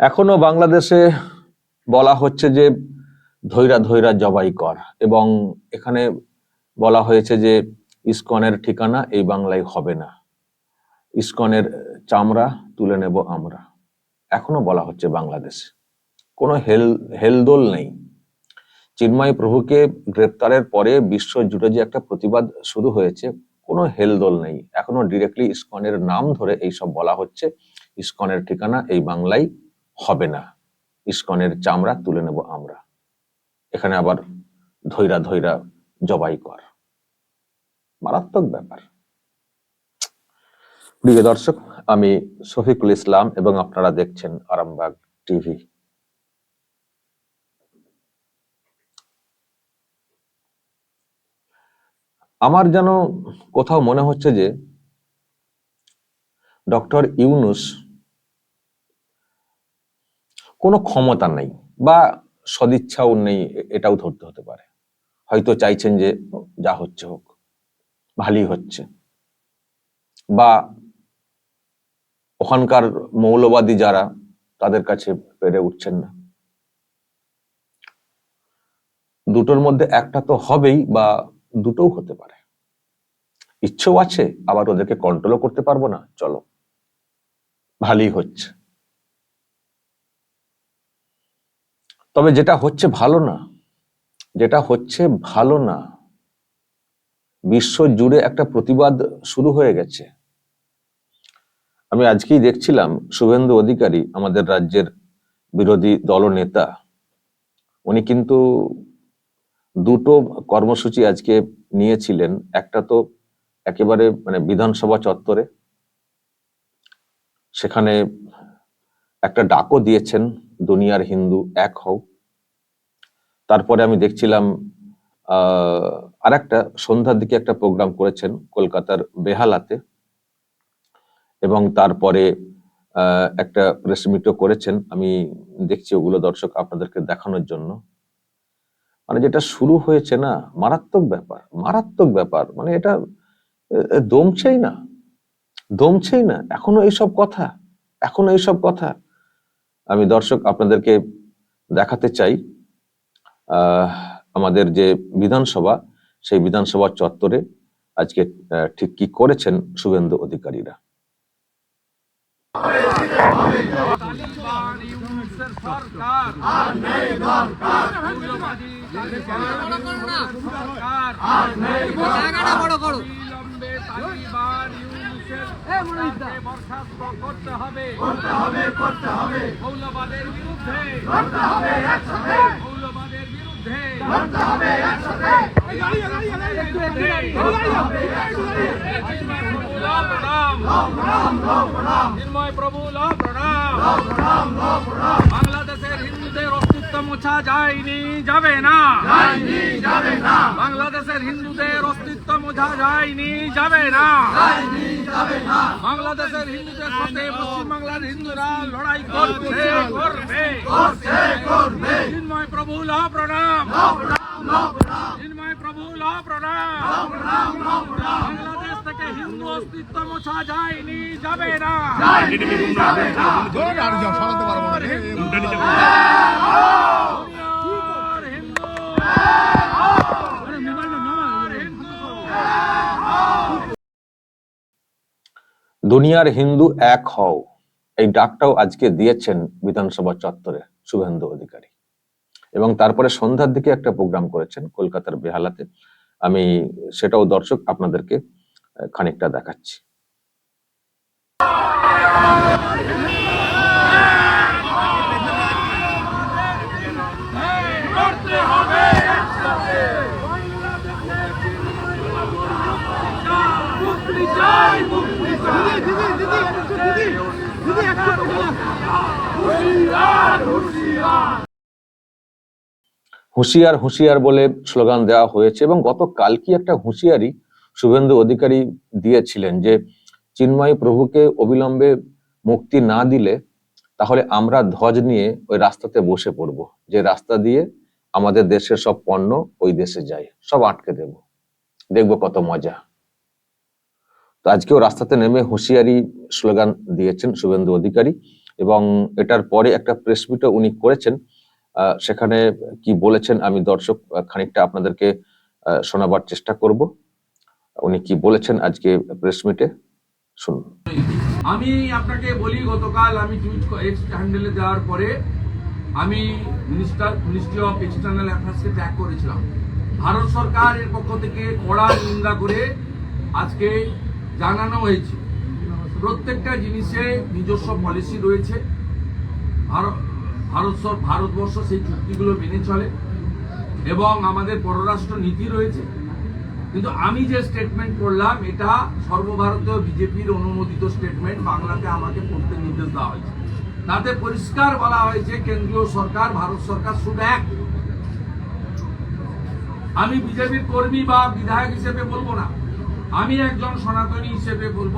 এখনও বাংলাদেশে বলা হচ্ছে যে ধৈরা ধৈরা জবাই কর এবং এখানে বলা হয়েছে যে ইস্কনের ঠিকানা এই বাংলায় হবে না। ইস্কনের চামড়া তুলে নেব আমরা। এখনও বলা হচ্ছে বাংলাদেশে। কোনো হেল, হেলদোল নেই। চিন্ময় প্রভুকে গ্রেপ্তারের পরে বিশ্ব জুড়ে যে একটা প্রতিবাদ শুরু হয়েছে, কোনো হেলদোল নেই। এখনও ডিরেক্টলি ইস্কনের নাম ধরে এইসব বলা হচ্ছে। ইস্কনের ঠিকানা এই বাংলায় হবে না। ইস্কনের চামড়া তুলে নেব আমরা। এখানে আবার ধৈরা ধৈরা জবাই কর। মারাত্মক ব্যাপার। প্রিয় দর্শক, আমি শফিকুল ইসলাম এবং আপনারা দেখছেন আরামবাগ টিভি। আমার যেন কোথাও মনে হচ্ছে যে ডক্টর ইউনুস কোনো ক্ষমতা নেই বা সদিচ্ছাও নেই এটাও ধরতে হতে পারে। হয়তো চাইছেন যে, যা হচ্ছে হোক, ভালোই হচ্ছে। বা ওখানকার মৌলবাদী যারা, তাদের কাছে পেরে উঠছেন না। দুটোর মধ্যে একটা তো হবেই বা দুটোও হতে পারে। ইচ্ছেও আছে, আবার ওদেরকে কন্ট্রোলও করতে পারব না, চলো। ভালোই হচ্ছে। তবে যেটা হচ্ছে ভালো না, যেটা হচ্ছে ভালো না বিশ্ব জুড়ে একটা প্রতিবাদ শুরু হয়ে গেছে। আমি আজকেই দেখছিলাম শুভেন্দু অধিকারী, আমাদের রাজ্যের বিরোধী দলনেতা, উনি কিন্তু দুটো কর্মসূচি আজকে নিয়েছিলেন। একটা তো একেবারে মানে বিধানসভা চত্বরে, সেখানে একটা ডাকও দিয়েছেন দুনিয়ার হিন্দু এক হও। তারপরে আমি দেখছিলাম আর একটা সন্ধ্যার দিকে একটা প্রোগ্রাম করেছেন কলকাতার বেহালাতে এবং তারপরে একটা প্রেস মিটও করেছেন। আমি দেখছি ওগুলো দর্শক আপনাদেরকে দেখানোর জন্য। মানে যেটা শুরু হয়েছে না, মারাত্মক ব্যাপার মারাত্মক ব্যাপার। মানে এটা দমছেই না দমছেই না। এখনও এইসব কথা, এখনও এইসব কথা। আমি দর্শক আপনাদেরকে দেখাতে চাই আহ, আমাদের যে বিধানসভা সেই বিধানসভা চত্বরে আজকে আহ, ঠিক কি করেছেন শুভেন্দু অধিকারীরা? আর বরখাস্ত করতে হবে। করতে হবে করতে হবে। মৌলবাদের বিরুদ্ধে। করতে হবে একসাথে। মৌলবাদের বিরুদ্ধে। করতে হবে একসাথে। নির্ময় প্রভু ল প্রণাম বাংলাদেশের মোছা যায়নি যাবে না। যাবে না। বাংলাদেশের হিন্দুদের অস্তিত্ব মোছা যায়নি যাবে না। বাংলাদেশের হিন্দুদের সাথে পশ্চিমবাংলার হিন্দুরা লড়াই করছে করবে। করবে। চিন্ময় প্রভু ল প্রণাম। চিন্ময় প্রভু ল প্রণাম। বাংলাদেশ হিন্দু অস্তিত্ব মোছা যায়নি যাবে না। দুনিয়ার হিন্দু এক হও এই ডাকটাও আজকে দিয়েছেন বিধানসভা চত্বরে শুভেন্দু অধিকারী এবং তারপরে সন্ধ্যার দিকে একটা প্রোগ্রাম করেছেন কলকাতার বেহালাতে আমি সেটাও দর্শক আপনাদেরকে খানিকটা দেখাচ্ছি। হুঁশিয়ার হুঁশিয়ার বলে স্লোগান দেওয়া হয়েছে এবং গত কি একটা হুঁশিয়ারি শুভেন্দু অধিকারী দিয়েছিলেন যে, চিন্ময় প্রভুকে অবিলম্বে মুক্তি না দিলে তাহলে আমরা ধ্বজ নিয়ে ওই রাস্তাতে বসে পড়ব। যে রাস্তা দিয়ে আমাদের দেশের সব পণ্য ওই দেশে যায়। সব আটকে দেব। দেখব কত মজা। তো আজকেও রাস্তাতে নেমে হুঁশিয়ারি স্লোগান দিয়েছেন শুভেন্দু অধিকারী এবং এটার পরে একটা প্রেস মিটও উনি করেছেন। সেখানে কি বলেছেন আমি দর্শক খানিকটা আপনাদেরকে শোনাবার চেষ্টা করব। উনি কি বলেছেন আজকে প্রেস মিটে শুনুন। আমি আপনাকে বলি, গতকাল আমি টুইট এক্স হ্যান্ডেলে দেওয়ার পরে আমি মিনিস্টার মিনিস্ট্রি অফ এক্সটার্নাল অ্যাফেয়ার্সকে ট্যাগ করেছিলাম। ভারত সরকারের পক্ষ থেকে কড়া নিন্দা করে আজকে জানানো হয়েছে। প্রত্যেকটা জিনিসে নিজস্ব পলিসি রয়েছে। ভারত ভারত ভারতবর্ষ সেই চুক্তিগুলো মেনে চলে এবং আমাদের পররাষ্ট্র নীতি রয়েছে। কিন্তু আমি যে স্টেটমেন্ট করলাম, এটা সর্বভারতীয় বিজেপির অনুমোদিত স্টেটমেন্ট বাংলাতে আমাকে পড়তে নির্দেশ দেওয়া হয়েছে। তাতে পরিষ্কার বলা হয়েছে, কেন্দ্রীয় সরকার, ভারত সরকার শুধু এক। আমি বিজেপির কর্মী বা বিধায়ক হিসেবে বলব না। আমি একজন সনাতনী হিসেবে বলব,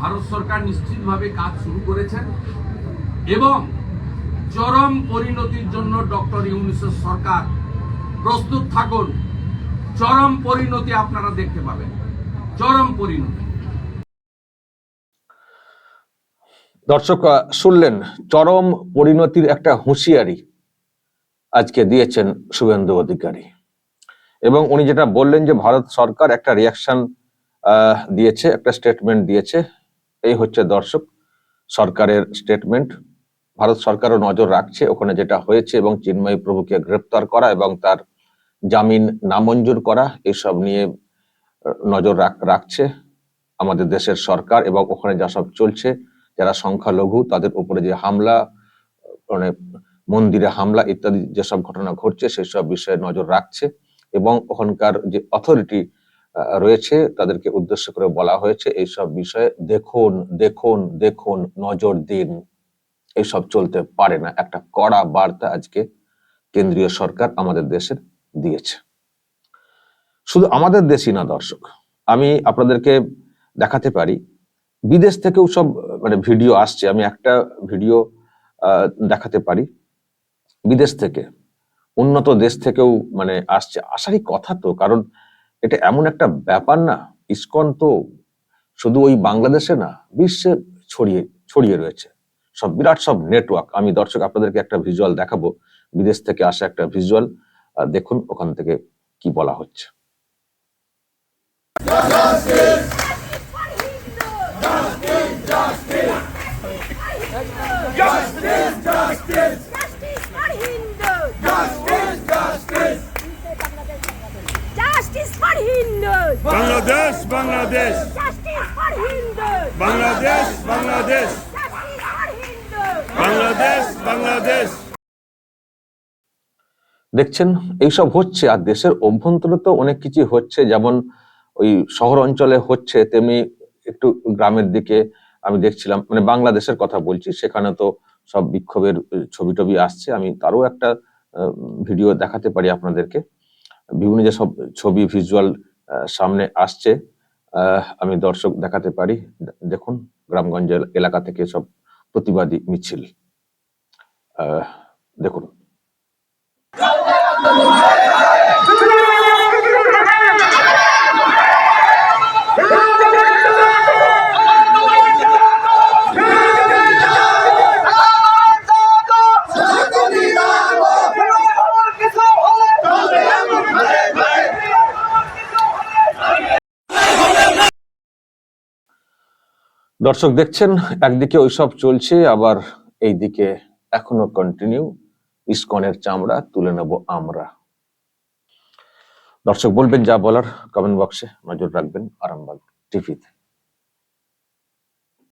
ভারত সরকার নিশ্চিতভাবে কাজ শুরু করেছেন এবং চরম পরিণতির জন্য ডক্টর ইউনিসেফ সরকার প্রস্তুত থাকুন। চরম পরিণতি আপনারা দেখতে পাবেন। চরম পরিণতি। দর্শক শুনলেন, চরম পরিণতির একটা হুঁশিয়ারি আজকে দিয়েছেন শুভেন্দু অধিকারী। এবং উনি যেটা বললেন যে, ভারত সরকার একটা রিয়াকশন দিয়েছে, একটা স্টেটমেন্ট দিয়েছে, এই হচ্ছে দর্শক, সরকারের স্টেটমেন্ট ভারত সরকারও নজর রাখছে, ওখানে যেটা হয়েছে এবং চিন্ময় প্রভুকে গ্রেপ্তার করা এবং তার জামিন নামঞ্জুর করা, এসব নিয়ে নজর রাখছে আমাদের দেশের সরকার এবং ওখানে যা সব চলছে, যারা সংখ্যালঘু তাদের উপরে যে হামলা মানে মন্দিরে হামলা ইত্যাদি যেসব ঘটনা ঘটছে সেসব বিষয়ে নজর রাখছে এবং ওখানকার যে অথরিটি রয়েছে তাদেরকে উদ্দেশ্য করে বলা হয়েছে এইসব বিষয়ে দেখুন দেখুন দেখুন, নজর দিন। এইসব চলতে পারে না। একটা কড়া বার্তা আজকে কেন্দ্রীয় সরকার আমাদের দেশের। দিয়েছে। শুধু আমাদের দেশই না, দর্শক। আমি আপনাদেরকে দেখাতে পারি, বিদেশ থেকেও সব মানে ভিডিও আসছে। আমি একটা ভিডিও দেখাতে পারি। বিদেশ থেকে, উন্নত দেশ থেকেও মানে আসছে। আসারই কথা তো, কারণ এটা এমন একটা ব্যাপার না, ইস্কন তো শুধু ওই বাংলাদেশে না, বিশ্বে ছড়িয়ে ছড়িয়ে রয়েছে। সব, বিরাট সব নেটওয়ার্ক আমি, দর্শক, আপনাদেরকে একটা ভিজুয়াল দেখাবো। বিদেশ থেকে আসা একটা ভিজুয়াল দেখুন ওখান থেকে কি বলা হচ্ছে। বাংলাদেশ বাংলাদেশ। বাংলাদেশ বাংলাদেশ। বাংলাদেশ বাংলাদেশ। দেখছেন, এইসব হচ্ছে আর দেশের অভ্যন্তরে তো অনেক কিছু হচ্ছে। যেমন ওই শহর অঞ্চলে হচ্ছে, তেমনি একটু গ্রামের দিকে আমি দেখছিলাম মানে বাংলাদেশের কথা বলছি, সেখানে তো সব বিক্ষোভের ছবি টবি আসছে। আমি তারও একটা ভিডিও দেখাতে পারি আপনাদেরকে। বিভিন্ন যে সব ছবি, ভিজুয়াল সামনে আসছে আমি দর্শক দেখাতে পারি। দেখুন, গ্রামগঞ্জ এলাকা থেকে সব প্রতিবাদী মিছিল। দেখুন। দর্শক দেখছেন একদিকে ওইসব চলছে আবার এইদিকে এখনও কন্টিনিউ ইসকনের চামড়া তুলে নেব আমরা। দর্শক বলবেন যা বলার কমেন্ট বক্সে নজর রাখবেন আরামবাগ টিভিতে।